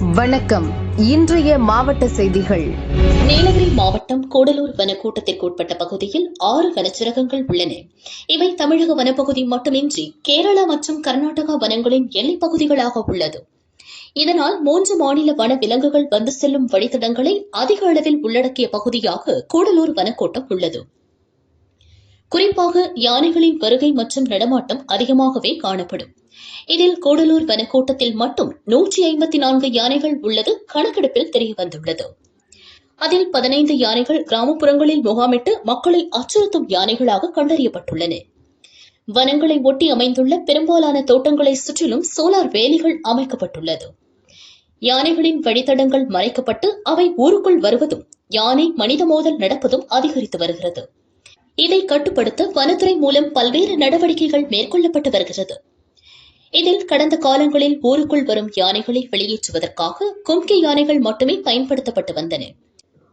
வணக்கம். இன்றைய மாவட்ட செய்திகள். நீலகிரி மாவட்டம் கூடலூர் வனக்கூட்டத்திற்கு உட்பட்ட பகுதியில் ஆறு வனச்சிறகங்கள் உள்ளன. இவை தமிழக வனப்பகுதி மட்டுமின்றி கேரளா மற்றும் கர்நாடகா வனங்களின் எல்லைப் பகுதிகளாக உள்ளது. இதனால் மூன்று மாநில வன விலங்குகள் வந்து செல்லும் வழித்தடங்களை அதிக அளவில் உள்ளடக்கிய பகுதியாக கூடலூர் வனக்கோட்டம் உள்ளது. குறிப்பாக யானைகளின் வருகை மற்றும் நடமாட்டம் அதிகமாகவே காணப்படும். இதில் கூடலூர் வனக்கூட்டத்தில் மட்டும் நூற்றி ஐம்பத்தி நான்கு யானைகள் உள்ளது கணக்கெடுப்பில் தெரியவந்துள்ளது அதில் பதினைந்து யானைகள் கிராமப்புறங்களில் முகாமிட்டு மக்களை அச்சுறுத்தும் யானைகளாக கண்டறியப்பட்டுள்ளன. வனங்களை ஒட்டி அமைந்துள்ள பெரும்பாலான தோட்டங்களை சுற்றிலும் சோலார் வேலிகள் அமைக்கப்பட்டுள்ளது. யானைகளின் வழித்தடங்கள் மறைக்கப்பட்டு அவை ஊருக்குள் வருவதும் யானை மனித மோதல் நடப்பதும் அதிகரித்து வருகிறது. இதை கட்டுப்படுத்த வனத்துறை மூலம் பல்வேறு நடவடிக்கைகள் மேற்கொள்ளப்பட்டு வருகிறது. இதில் கடந்த காலங்களில் ஊருக்குள் வரும் யானைகளை வெளியேற்றுவதற்காக கும்கி யானைகள் மட்டுமே பயன்படுத்தப்பட்டு வந்தன.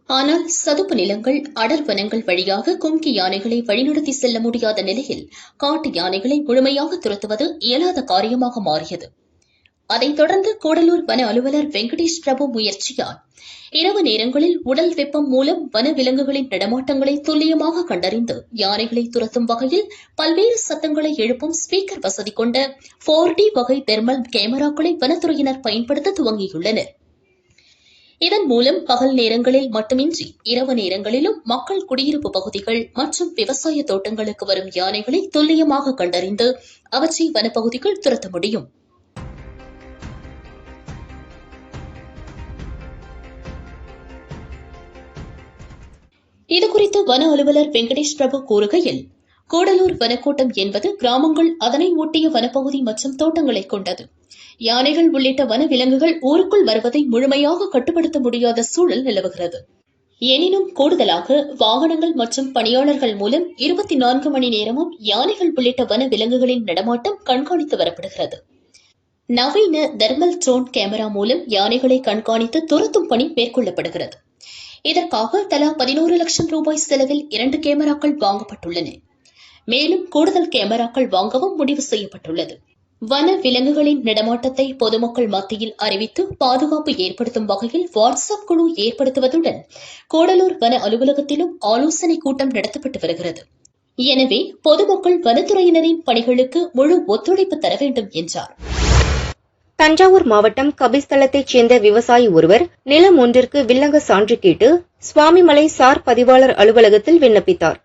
ஆனால் சதுப்பு நிலங்கள் அடர் வனங்கள் வழியாக கும்கி யானைகளை வழிநடத்தி செல்ல முடியாத நிலையில் காட்டு யானைகளை முழுமையாக துரத்துவது இயலாத காரியமாக மாறியது. அதைத் தொடர்ந்து கூடலூர் வன அலுவலர் வெங்கடேஷ் பிரபு முயற்சியால் இரவு நேரங்களில் உடல் வெப்பம் மூலம் வனவிலங்குகளின் நடமாட்டங்களை துல்லியமாக கண்டறிந்து யானைகளை துரத்தும் வகையில் பல்வேறு சத்தங்களை எழுப்பும் ஸ்பீக்கர் வசதி கொண்ட போர் டி வகை தெர்மல் கேமராக்களை வனத்துறையினர் பயன்படுத்த துவங்கியுள்ளனர். இதன் மூலம் பகல் நேரங்களில் மட்டுமின்றி இரவு நேரங்களிலும் மக்கள் குடியிருப்பு பகுதிகள் மற்றும் விவசாய தோட்டங்களுக்கு வரும் யானைகளை துல்லியமாக கண்டறிந்து அவற்றை வனப்பகுதிகள் துரத்த முடியும். இதுகுறித்து வன அலுவலர் வெங்கடேஷ் பிரபு கூறுகையில் கூடலூர் வனக்கூட்டம் என்பது கிராமங்கள் அதனை ஒட்டிய வனப்பகுதி மற்றும் தோட்டங்களை கொண்டது. யானைகள் உள்ளிட்ட வன விலங்குகள் ஊருக்குள் வருவதை முழுமையாக கட்டுப்படுத்த முடியாத சூழல் நிலவுகிறது. எனினும் கூடுதலாக வாகனங்கள் மற்றும் பணியாளர்கள் மூலம் இருபத்தி நான்கு மணி நேரமும் யானைகள் உள்ளிட்ட வன விலங்குகளின் நடமாட்டம் கண்காணித்து வரப்படுகிறது. நவீன தெர்மல் ட்ரோன் கேமரா மூலம் யானைகளை கண்காணித்து துரத்தும் பணி மேற்கொள்ளப்படுகிறது. இதற்காக தலா பதினோரு லட்சம் ரூபாய் செலவில் இரண்டு கேமராக்கள் வாங்கப்பட்டுள்ளன. மேலும் கூடுதல் கேமராக்கள் வாங்கவும் முடிவு செய்யப்பட்டுள்ளது. வன விலங்குகளின் நடமாட்டத்தை பொதுமக்கள் மத்தியில் அறிவித்து பாதுகாப்பு ஏற்படுத்தும் வகையில் வாட்ஸ்அப் குழு ஏற்படுத்துவதுடன் கூடலூர் வன அலுவலகத்திலும் ஆலோசனை கூட்டம் நடத்தப்பட்டு வருகிறது. எனவே பொதுமக்கள் வனத்துறையினரின் பணிகளுக்கு முழு ஒத்துழைப்பு தர வேண்டும் என்றார். தஞ்சாவூர் மாவட்டம் கபிஸ்தலத்தைச் சேர்ந்த விவசாயி ஒருவர் நிலம் ஒன்றிற்கு வில்லங்க சான்று கேட்டு சுவாமிமலை சார் பதிவாளர் அலுவலகத்தில் விண்ணப்பித்தார்.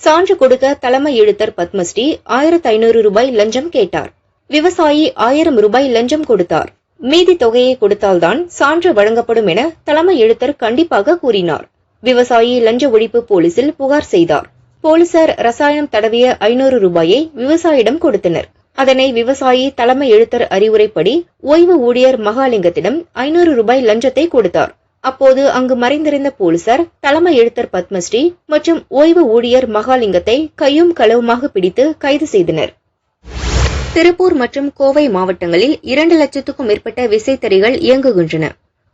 சான்று கொடுக்க தலைமை எழுத்தர் பத்மஸ்ரீ ஆயிரத்து ஐநூறு ரூபாய் லஞ்சம் கேட்டார். விவசாயி ஆயிரம் ரூபாய் லஞ்சம் கொடுத்தார். மீதி தொகையை கொடுத்தால்தான் சான்று வழங்கப்படும் என தலைமை எழுத்தர் கண்டிப்பாக கூறினார். விவசாயி லஞ்ச ஒழிப்பு போலீசில் புகார் செய்தார். போலீசார் ரசாயனம் தடவிய ஐநூறு ரூபாயை விவசாயிடம் கொடுத்தனர். அதனை விவசாயி தலைமை எழுத்தர் அறிவுரைப்படி ஓய்வு ஊழியர் மகாலிங்கத்திடம் ஐநூறு ரூபாய் லஞ்சத்தை கொடுத்தார். அப்போது அங்கு மறைந்திருந்த போலீசார் தலைமை எழுத்தர் பத்மஸ்ரீ மற்றும் ஓய்வு ஊழியர் மகாலிங்கத்தை கையும் களவுமாக பிடித்து கைது செய்தனர். திருப்பூர் மற்றும் கோவை மாவட்டங்களில் இரண்டு லட்சத்துக்கும் மேற்பட்ட விசைத்தறிகள் இயங்குகின்றன.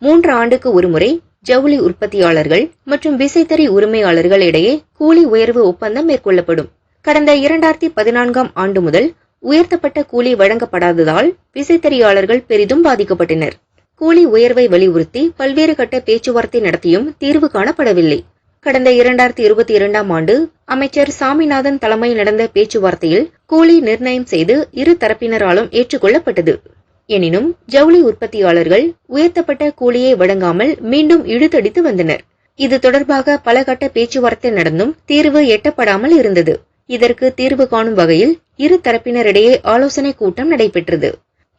மூன்று ஆண்டுக்கு ஒருமுறை ஜவுளி உற்பத்தியாளர்கள் மற்றும் விசைத்தறி உரிமையாளர்கள் இடையே கூலி உயர்வு ஒப்பந்தம் மேற்கொள்ளப்படும். கடந்த இரண்டாயிரத்தி பதினான்காம் ஆண்டு முதல் உயர்த்தப்பட்ட கூலி வழங்கப்படாததால் விசைத்தறியாளர்கள் பெரிதும் பாதிக்கப்பட்டனர். கூலி உயர்வை வலியுறுத்தி பல்வேறு கட்ட பேச்சுவார்த்தை நடத்தியும் தீர்வு காணப்படவில்லை. கடந்த இரண்டாயிரத்தி இருபத்தி இரண்டாம் ஆண்டு அமைச்சர் சாமிநாதன் தலைமையில் நடந்த பேச்சுவார்த்தையில் கூலி நிர்ணயம் செய்து இரு தரப்பினராலும் ஏற்றுக்கொள்ளப்பட்டது. எனினும் ஜவுளி உற்பத்தியாளர்கள் உயர்த்தப்பட்ட கூலியை வழங்காமல் மீண்டும் இழுத்தடித்து வந்தனர். இது தொடர்பாக பல கட்ட பேச்சுவார்த்தை நடந்தும் தீர்வு எட்டப்படாமல் இருந்தது. இதற்கு தீர்வு காணும் வகையில் இரு தரப்பினரிடையே ஆலோசனை கூட்டம் நடைபெற்றது.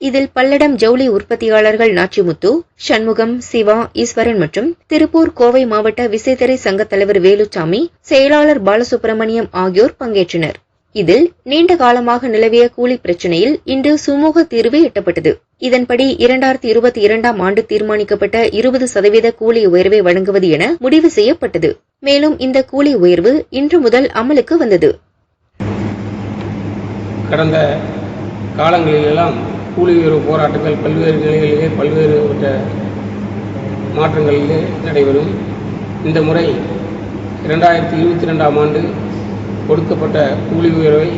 இதில் பல்லடம் ஜவுளி உற்பத்தியாளர்கள் நாச்சிமுத்து சண்முகம் சிவா ஈஸ்வரன் மற்றும் திருப்பூர் கோவை மாவட்ட விசைத்தறி சங்க தலைவர் வேலுச்சாமி செயலாளர் பாலசுப்பிரமணியம் ஆகியோர் பங்கேற்றனர். இதில் நீண்ட காலமாக நிலவிய கூலி பிரச்சினையில் இன்று சுமூக தீர்வு எட்டப்பட்டது. இதன்படி இரண்டாயிரத்தி இருபத்தி இரண்டாம் ஆண்டு தீர்மானிக்கப்பட்ட இருபது சதவீத கூலி உயர்வை வழங்குவது என முடிவு செய்யப்பட்டது. மேலும் இந்த கூலி உயர்வு இன்று முதல் அமலுக்கு வந்தது. கடந்த காலங்களிலெல்லாம் கூலி உயர்வு போராட்டங்கள் பல்வேறு நிலைகளிலே பல்வேறு மாற்றங்களிலே நடைபெறும். இந்த முறை இரண்டாயிரத்தி இருபத்தி ரெண்டாம் ஆண்டு கொடுக்கப்பட்ட கூலி உயர்வை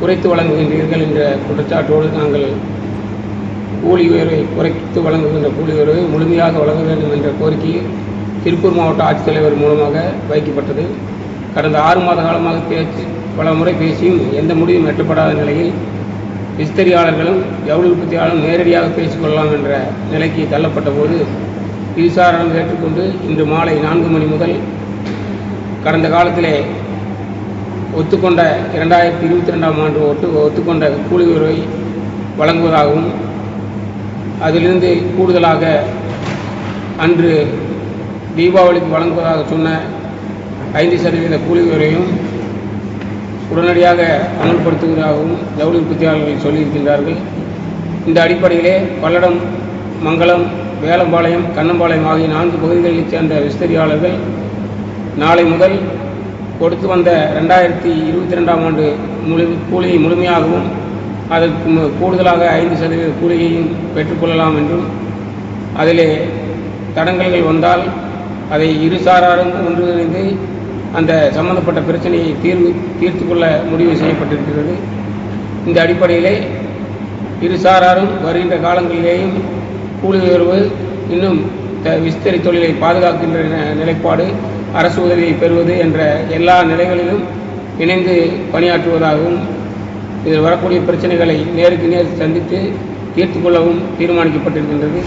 குறைத்து வழங்குகின்றீர்கள் என்ற குற்றச்சாட்டோடு நாங்கள் கூலி உயர்வை குறைத்து வழங்குகின்ற கூலி உயர்வை முழுமையாக வழங்க வேண்டும் என்ற கோரிக்கை திருப்பூர் மாவட்ட ஆட்சித்தலைவர் மூலமாக வைக்கப்பட்டது. கடந்த ஆறு மாத காலமாக பேச்சு பல முறை பேசியும் எந்த முடிவும் எட்டப்படாத நிலையில் விஸ்தரியாளர்களும் ஜவுளி உற்பத்தியாளரும் நேரடியாக பேசிக்கொள்ளலாம் என்ற நிலைக்கு தள்ளப்பட்ட போது விசாரணை ஏற்றுக்கொண்டு இன்று மாலை நான்கு மணி முதல் கடந்த காலத்திலே ஒத்துக்கொண்ட இரண்டாயிரத்தி இருபத்தி ரெண்டாம் ஆண்டு ஒட்டு ஒத்துக்கொண்ட கூலி உறவை வழங்குவதாகவும் அதிலிருந்து கூடுதலாக அன்று தீபாவளிக்கு வழங்குவதாக சொன்ன ஐந்து சதவீத கூலி உயர்வையும் உடனடியாக அமல்படுத்துவதாகவும் ஜவுளி உற்பத்தியாளர்கள் சொல்லியிருக்கின்றார்கள். இந்த அடிப்படையிலே பல்லடம் மங்களம் வேலம்பாளையம் கண்ணம்பாளையம் ஆகிய நான்கு பகுதிகளைச் சேர்ந்த விஸ்தரியாளர்கள் நாளை முதல் கொடுத்து வந்த ரெண்டாயிரத்தி இருபத்தி ரெண்டாம் ஆண்டு முழு கூலியை முழுமையாகவும் அதற்கு கூடுதலாக ஐந்து சதவீத கூலியையும் பெற்றுக்கொள்ளலாம் என்றும் அதிலே தடங்கல்கள் வந்தால் அதை இரு சாராரும் ஒன்றிணைந்து அந்த சம்பந்தப்பட்ட பிரச்சனையை தீர்வு தீர்த்து கொள்ள முடிவு செய்யப்பட்டிருக்கிறது. இந்த அடிப்படையிலே இருசாராரும் வருகின்ற காலங்களிலேயும் கூலி உயர்வு இன்னும் த- விஸ்தரி தொழிலை பாதுகாக்கின்ற நிலைப்பாடு அரசு உதவியை பெறுவது என்ற எல்லா நிலைகளிலும் இணைந்து பணியாற்றுவதாகவும் இதில் வரக்கூடிய பிரச்சனைகளை நேருக்கு நேர் சந்தித்து தீர்த்து கொள்ளவும் தீர்மானிக்கப்பட்டிருக்கின்றது.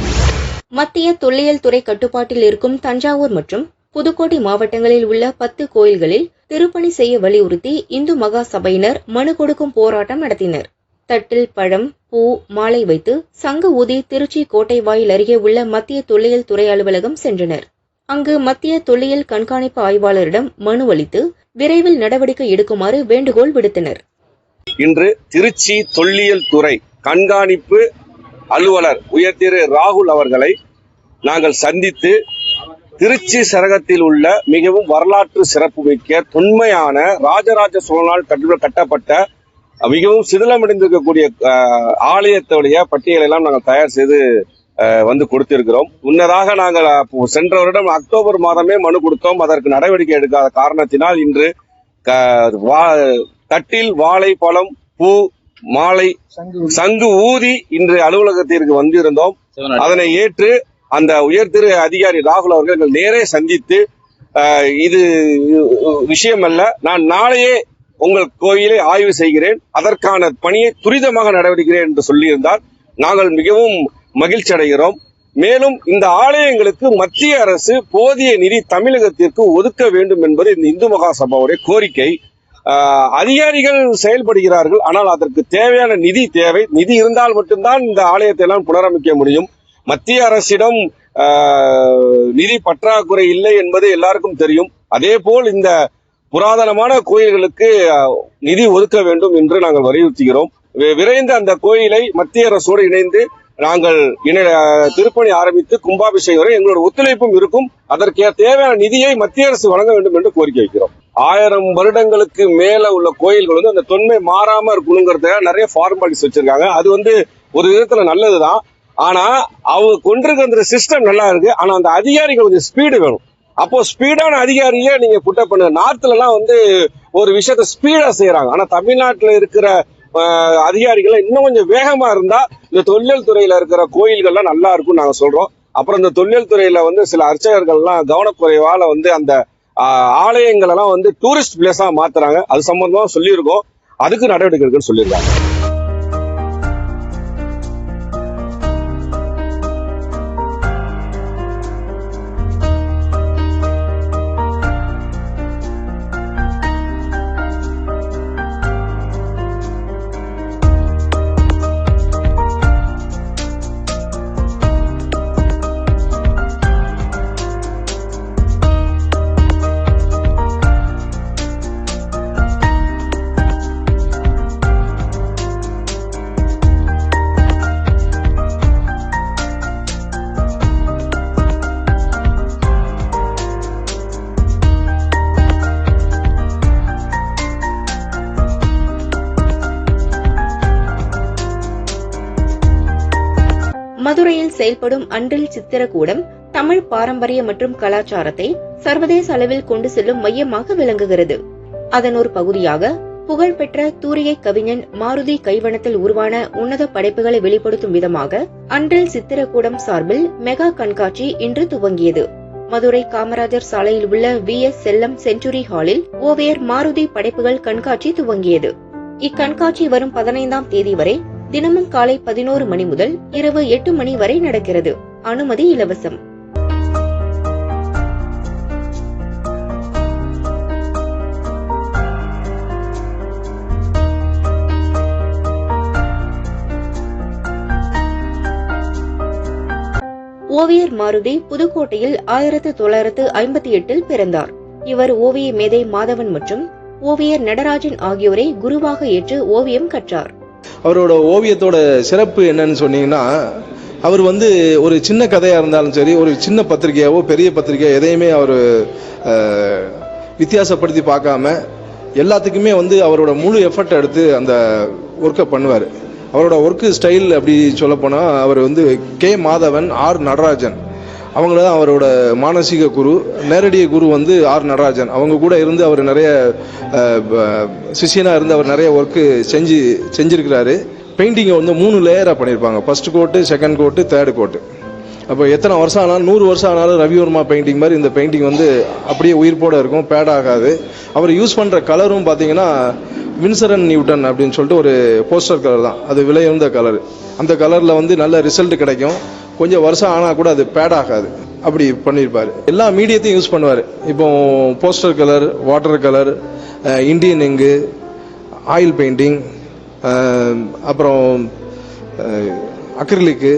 மத்திய தொல்லியல் துறை கட்டுப்பாட்டில் இருக்கும் தஞ்சாவூர் மற்றும் புதுக்கோட்டை மாவட்டங்களில் உள்ள பத்து கோயில்களில் திருப்பணி செய்ய வலியுறுத்தி இந்து மகா சபையினர் மனு கொடுக்கும் போராட்டம் நடத்தினர். தட்டில் பழம் பூ மாலை வைத்து சங்க ஊதி திருச்சி கோட்டை வாயில் அருகே உள்ள மத்திய தொல்லியல் துறை அலுவலகம் சென்றனர். அங்கு மத்திய தொல்லியல் கண்காணிப்பு ஆய்வாளரிடம் மனு அளித்து விரைவில் நடவடிக்கை எடுக்குமாறு வேண்டுகோள் விடுத்தனர். இன்று திருச்சி தொல்லியல் துறை கண்காணிப்பு அலுவலர் உயர்திரு ராகுல் அவர்களை நாங்கள் சந்தித்து திருச்சி சரகத்தில் உள்ள மிகவும் வரலாற்று சிறப்புமிக்க தொன்மையான ராஜராஜ சோழனால் கட்டு கட்டப்பட்ட மிகவும் சிதிலமடைந்திருக்கக்கூடிய ஆலயத்துடைய பட்டியலை எல்லாம் நாங்கள் தயார் செய்து வந்து கொடுத்திருக்கிறோம். முன்னதாக நாங்கள் சென்ற வருடம் அக்டோபர் மாதமே மனு கொடுத்தோம். அதற்கு நடவடிக்கை எடுக்காத காரணத்தினால் இன்று வா- தட்டில் வாழை பழம் பூ மாலை சங்கு ஊதி இன்று அலுவலகத்திற்கு வந்திருந்தோம். அதனை ஏற்று அந்த உயர்திரு அதிகாரி ராகுல் அவர்கள் எங்கள் நேரே சந்தித்து இது விஷயம் அல்ல நான் நாளையே உங்கள் கோயிலை ஆய்வு செய்கிறேன். அதற்கான பணியை துரிதமாக நடவடிக்கிறேன் என்று சொல்லியிருந்தார். நாங்கள் மிகவும் மகிழ்ச்சி அடைகிறோம். மேலும் இந்த ஆலயங்களுக்கு மத்திய அரசு போதிய நிதி தமிழகத்திற்கு ஒதுக்க வேண்டும் என்பது இந்த இந்து மகாசபாவுடைய கோரிக்கை. ஆஹ், அதிகாரிகள் செயல்படுகிறார்கள். ஆனால் அதற்கு தேவையான நிதி தேவை. நிதி இருந்தால் மட்டும்தான் இந்த ஆலயத்தை எல்லாம் புனரமைக்க முடியும். மத்திய அரசிடம் ஆஹ், நிதி பற்றாக்குறை இல்லை என்பது எல்லாருக்கும் தெரியும். அதே போல் இந்த புராதனமான கோயில்களுக்கு நிதி ஒதுக்க வேண்டும் என்று நாங்கள் வலியுறுத்துகிறோம். விரைந்து அந்த கோயிலை மத்திய அரசோடு இணைந்து நாங்கள் இணை- திருப்பணி ஆரம்பித்து கும்பாபிஷேகம் வரை எங்களோட ஒத்துழைப்பும் இருக்கும். அதற்கு தேவையான நிதியை மத்திய அரசு வழங்க வேண்டும் என்று கோரிக்கை வைக்கிறோம். ஆயிரம் வருடங்களுக்கு மேல உள்ள கோயில்கள் வந்து அந்த தொன்மை மாறாம இருக்கணுங்கிறதுக்காக நிறைய ஃபார்மாலிட்டிஸ் வச்சிருக்காங்க. அது வந்து ஒரு விதத்துல நல்லதுதான். ஆனா அவங்க கொண்டிருக்கிற அந்த சிஸ்டம் நல்லா இருக்கு. ஆனா அந்த அதிகாரிகள் கொஞ்சம் ஸ்பீடு வேணும். அப்போ ஸ்பீடான அதிகாரியே நீங்க புட்ட பண்ணுங்க நார்த்ல எல்லாம் வந்து ஒரு விஷயத்த ஸ்பீடா செய்யறாங்க. ஆனா தமிழ்நாட்டுல இருக்கிற அதிகாரிகள் இன்னும் கொஞ்சம் வேகமா இருந்தா இந்த தொழில் துறையில இருக்கிற கோயில்கள்லாம் நல்லா இருக்கும் நாங்க சொல்றோம். அப்புறம் இந்த தொழில் துறையில வந்து சில அர்ச்சகர்கள்லாம் கவனக்குறைவால வந்து அந்த ஆஹ், ஆலயங்கள் எல்லாம் வந்து டூரிஸ்ட் பிளேஸா மாத்துறாங்க. அது சம்பந்தமா சொல்லியிருக்கோம். அதுக்கு நடவடிக்கை இருக்குன்னு சொல்லியிருக்காங்க. செயல்படும் அன்றில் சித்திரக்கூடம் தமிழ் பாரம்பரிய மற்றும் கலாச்சாரத்தை சர்வதேச அளவில் கொண்டு செல்லும் மையமாக விளங்குகிறது. அதன் ஒரு பகுதியாக புகழ்பெற்ற தூரிகை கவிஞன் மாருதி கைவனத்தில் உருவான உன்னத படைப்புகளை வெளிப்படுத்தும் விதமாக அன்றில் சித்திரக்கூடம் சார்பில் மெகா கண்காட்சி இன்று துவங்கியது. மதுரை காமராஜர் சாலையில் உள்ள வி எஸ் செல்லம் செஞ்சுரி ஹாலில் ஓவியர் மாருதி படைப்புகள் கண்காட்சி துவங்கியது. இக்கண்காட்சி வரும் பதினைந்தாம் தேதி வரை தினமும் காலை பதினோரு மணி முதல் இரவு எட்டு மணி வரை நடக்கிறது. அனுமதி இலவசம். ஓவியர் மாருதி புதுக்கோட்டையில் ஆயிரத்து தொள்ளாயிரத்து ஐம்பத்தி எட்டில் பிறந்தார். இவர் ஓவிய மேதை மாதவன் மற்றும் ஓவியர் நடராஜன் ஆகியோரை குருவாக ஏற்று ஓவியம் கற்றார். அவரோட ஓவியத்தோட சிறப்பு என்னன்னு சொன்னீங்கன்னா அவர் வந்து ஒரு சின்ன கதையாக இருந்தாலும் சரி ஒரு சின்ன பத்திரிகையாவோ பெரிய பத்திரிகையோ எதையுமே அவர் வித்தியாசப்படுத்தி பார்க்காம எல்லாத்துக்குமே வந்து அவரோட முழு எஃபர்ட் எடுத்து அந்த ஒர்க்கை பண்ணுவார். அவரோட ஒர்க்கு ஸ்டைல் அப்படி சொல்லப்போனால் அவர் வந்து கே. மாதவன் ஆர். நடராஜன். அவங்கள தான் அவரோட மானசீக குரு. நேரடிய குரு வந்து ஆர் நடராஜன். அவங்க கூட இருந்து அவர் நிறைய சிஷியனாக இருந்து அவர் நிறைய ஒர்க்கு செஞ்சு செஞ்சுருக்கிறாரு. பெயிண்டிங்கை வந்து மூணு லேயராக பண்ணியிருப்பாங்க first coat second coat third coat அப்போ எத்தனை வருஷம் ஆனாலும் நூறு வருஷம் ஆனாலும் ரவிவர்மா பெயிண்டிங் மாதிரி இந்த பெயிண்டிங் வந்து அப்படியே உயிர்ப்போட இருக்கும். பேட் ஆகாது. அவர் யூஸ் பண்ணுற கலரும் பார்த்தீங்கன்னா வின்சரன் நியூட்டன் அப்படின்னு சொல்லிட்டு ஒரு போஸ்டர் கலர் தான். அது விலையுந்த கலர் அந்த கலரில் வந்து நல்ல ரிசல்ட் கிடைக்கும். கொஞ்சம் வருஷம் ஆனால் கூட அது பேட் ஆகாது. அப்படி பண்ணியிருப்பார் எல்லா மீடியத்தையும் யூஸ் பண்ணுவார். இப்போ poster colour water colour Indian ink oil painting அப்புறம் அக்ரிலிக்கு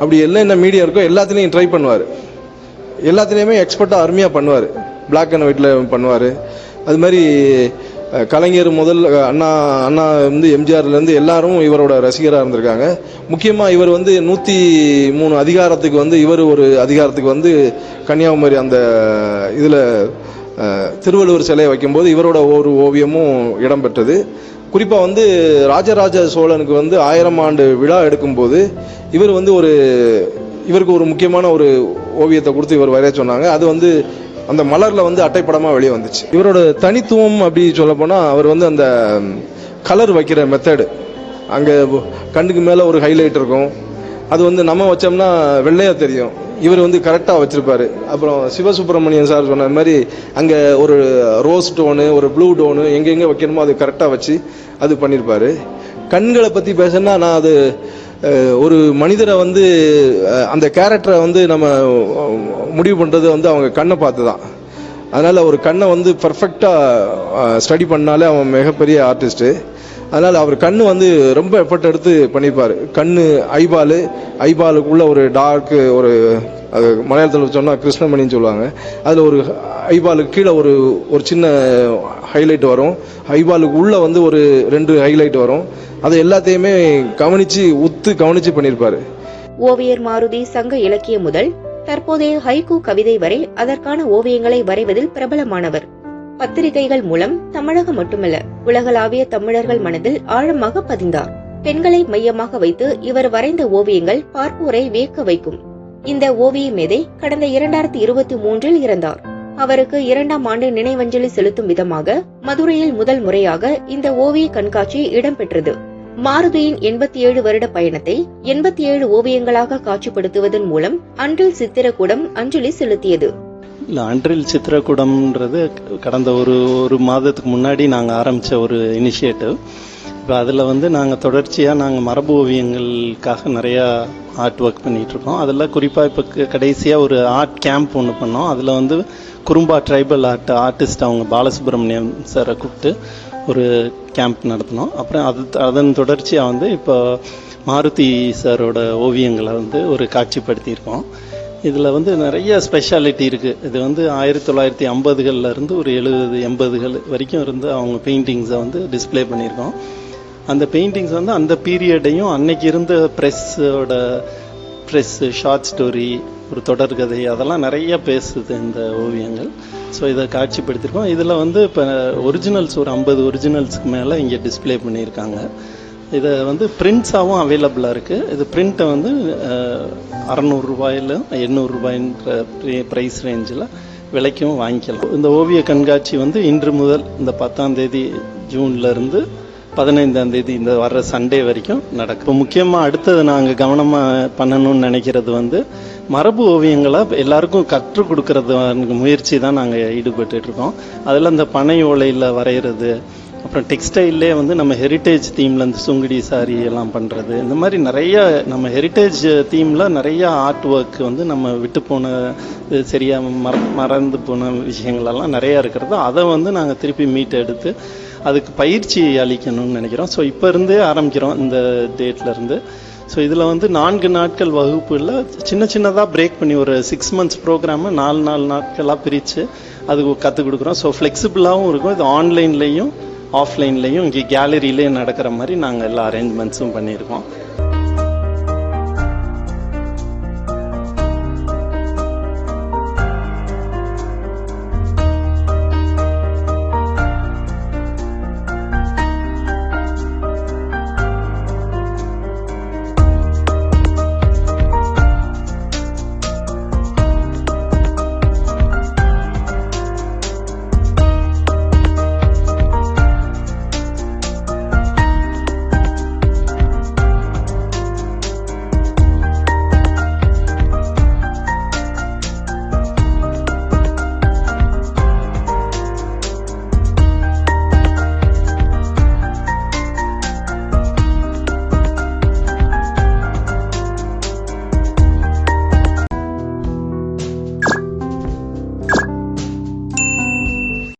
அப்படி எல்லாம் என்ன மீடியா இருக்கோ எல்லாத்துலேயும் ட்ரை பண்ணுவார். எல்லாத்துலேயுமே எக்ஸ்பர்ட்டாக அருமையாக பண்ணுவார். பிளாக் அண்ட் ஒயிட்டில் பண்ணுவார். அது மாதிரி கலைஞர் முதல் அண்ணா அண்ணா வந்து எம்ஜிஆர்லேருந்து எல்லாரும் இவரோட ரசிகராக இருந்திருக்காங்க. முக்கியமாக இவர் வந்து நூற்றி மூணு அதிகாரத்துக்கு வந்து இவர் ஒரு அதிகாரத்துக்கு வந்து கன்னியாகுமரி அந்த இதில் திருவள்ளுவர் சிலையை வைக்கும்போது இவரோட ஒரு ஓவியமும் இடம்பெற்றது. குறிப்பாக வந்து ராஜராஜ சோழனுக்கு வந்து ஆயிரம் ஆண்டு விழா எடுக்கும்போது இவர் வந்து ஒரு இவருக்கு ஒரு முக்கியமான ஒரு ஓவியத்தை கொடுத்து இவர் வரைய சொன்னாங்க. அது வந்து அந்த மலரில் வந்து அட்டைப்படமாக வெளியே வந்துச்சு. இவரோட தனித்துவம் அப்படி சொல்லப்போனால் அவர் வந்து அந்த கலர் வைக்கிற மெத்தடு அங்கே கண்ணுக்கு மேலே ஒரு ஹைலைட் இருக்கும். அது வந்து நம்ம வச்சோம்னா வெள்ளையாக தெரியும். இவர் வந்து கரெக்டாக வச்சுருப்பாரு. அப்புறம் சிவசுப்பிரமணியன் சார் சொன்ன மாதிரி அங்கே ஒரு ரோஸ் டோனு ஒரு ப்ளூ டோனு எங்கெங்கே வைக்கணுமோ அது கரெக்டாக வச்சு அது பண்ணியிருப்பார் கண்களை பற்றி பேசினா நான் அது ஒரு மனிதரை வந்து அந்த கேரக்டரை வந்து நம்ம முடிவு பண்ணுறது வந்து அவங்க கண்ணை பார்த்து தான் அதனால் ஒரு கண்ணை வந்து பர்ஃபெக்டாக ஸ்டடி பண்ணாலே அவன் மிகப்பெரிய ஆர்டிஸ்ட்டு அதனால் அவர் கண் வந்து ரொம்ப எஃபர்ட் எடுத்து பண்ணியிருப்பார் கண் ஐபாலு ஐபாலுக்குள்ள ஒரு டார்க்கு ஒரு அது மலையாளத்தில் சொன்னால் கிருஷ்ணமணின்னு சொல்லுவாங்க. அதில் ஒரு ஐபாலுக்கு கீழே ஒரு ஒரு சின்ன ஹைலைட் வரும். ஐபாலுக்கு உள்ளே வந்து ஒரு ரெண்டு ஹைலைட் வரும். அதை எல்லாத்தையுமே கவனித்து உத்து கவனிச்சு பண்ணியிருப்பார் ஓவியர் மாருதி சங்க இலக்கியம் முதல் தற்போதைய ஹைகூ கவிதை வரை அதற்கான ஓவியங்களை வரைவதில் பிரபலமானவர். பத்திரிகைகள் மூலம் தமிழகம் மட்டுமல்ல உலகளாவிய தமிழர்கள் மனதில் ஆழமாக பதிந்தார். பெண்களை மையமாக வைத்து இவர் வரைந்த ஓவியங்கள் பார்ப்போரை வியக்க வைக்கும். இந்த ஓவிய மேதை கடந்த இரண்டாயிரத்தி இருபத்தி மூன்றில் இறந்தார். அவருக்கு இரண்டாம் ஆண்டு நினைவஞ்சலி செலுத்தும் விதமாக மதுரையில் முதல் முறையாக இந்த ஓவிய கண்காட்சி இடம்பெற்றது. மாருதியின் எண்பத்தி ஏழு வருட பயணத்தை எண்பத்தி ஏழு ஓவியங்களாக காட்சிப்படுத்துவதன் மூலம் அன்றில் சித்திரக்கூடம் அஞ்சலி செலுத்தியது. இல்ல அன்றில் சித்திரக்கூடம்ன்றது கடந்த ஒரு ஒரு மாதத்துக்கு முன்னாடி நாங்கள் ஆரம்பித்த ஒரு இனிஷியேட்டிவ் இப்போ அதில் வந்து நாங்கள் தொடர்ச்சியாக நாங்கள் மரபு ஓவியங்களுக்காக நிறையா ஆர்ட் ஒர்க் பண்ணிகிட்ருக்கோம் அதில் குறிப்பாக இப்போ கடைசியாக ஒரு ஆர்ட் கேம்ப் ஒன்று பண்ணோம். அதில் வந்து குறும்பா ட்ரைபல் ஆர்ட் ஆர்டிஸ்ட் அவங்க பாலசுப்ரமணியம் சாரை கூப்பிட்டு ஒரு கேம்ப் நடத்தினோம். அப்புறம் அது அதன் தொடர்ச்சியாக வந்து இப்போ மாருதி சாரோட ஓவியங்களை வந்து ஒரு காட்சிப்படுத்தியிருக்கோம். இதில் வந்து நிறைய ஸ்பெஷாலிட்டி இருக்குது இது வந்து ஆயிரத்தி தொள்ளாயிரத்தி ஐம்பதுகளில் இருந்து ஒரு எழுபது எண்பதுகள் வரைக்கும் இருந்து அவங்க பெயிண்டிங்ஸை வந்து டிஸ்ப்ளே பண்ணியிருக்கோம். அந்த பெயிண்டிங்ஸ் வந்து அந்த பீரியடையும் அன்னைக்கு இருந்த ப்ரெஸ்ஸோட ப்ரெஸ்ஸு ஷார்ட் ஸ்டோரி ஒரு தொடர்கதை அதெல்லாம் நிறைய பேசுது இந்த ஓவியங்கள். ஸோ இதை காட்சிப்படுத்தியிருக்கோம் இதில் வந்து இப்போ ஒரிஜினல்ஸ் ஒரு ஐம்பது ஒரிஜினல்ஸ்க்கு மேலே இங்கே டிஸ்ப்ளே பண்ணியிருக்காங்க. இதை வந்து பிரிண்ட்ஸாகவும் அவைலபிளாக இருக்குது இது பிரிண்ட்டை வந்து அறநூறுரூபாயில் எண்ணூறுரூபாயின்ற ப்ரைஸ் ரேஞ்சில் விலைக்கும் வாங்கிக்கலாம். இந்த ஓவிய கண்காட்சி வந்து இன்று முதல் இந்த பத்தாம் தேதி ஜூன்ல இருந்து பதினைந்தாம் தேதி இந்த வர்ற சண்டே வரைக்கும் நடக்கும். இப்போ முக்கியமாக அடுத்தது நாங்கள் கவனமாக பண்ணணும்னு நினைக்கிறது வந்து மரபு ஓவியங்களை எல்லாருக்கும் கற்றுக் கொடுக்கறது முயற்சி தான் நாங்கள் ஈடுபட்டு இருக்கோம். அதில் அந்த பனை ஓலையில் வரைகிறது அப்புறம் டெக்ஸ்டைல்லே வந்து நம்ம ஹெரிட்டேஜ் தீமில் இந்த சுங்குடி சாரி எல்லாம் பண்ணுறது இந்த மாதிரி நிறைய நம்ம ஹெரிட்டேஜ் தீமில் நிறைய ஆர்ட் ஒர்க் வந்து நம்ம விட்டு போன இது மற மறந்து போன விஷயங்களெல்லாம் நிறையா இருக்கிறது. அதை வந்து நாங்கள் திருப்பி மீட் எடுத்து அதுக்கு பயிற்சி அளிக்கணும்னு நினைக்கிறோம். ஸோ இப்போ இருந்தே ஆரம்பிக்கிறோம் இந்த டேட்லேருந்து ஸோ இதில் வந்து நான்கு நாட்கள் வகுப்பில் சின்ன சின்னதாக பிரேக் பண்ணி ஒரு சிக்ஸ் மந்த்ஸ் ப்ரோக்ராமு நாலு நாலு நாட்களாக பிரித்து அதுக்கு கற்றுக் கொடுக்குறோம். ஸோ ஃப்ளெக்சிபிளாகவும் இருக்கும். இது ஆன்லைன்லேயும் ஆஃப்லைன்லேயும் இங்கே கேலரியிலே நடக்கிற மாதிரி நாங்கள் எல்லா அரேஞ்ச்மெண்ட்ஸும் பண்ணியிருக்கோம்.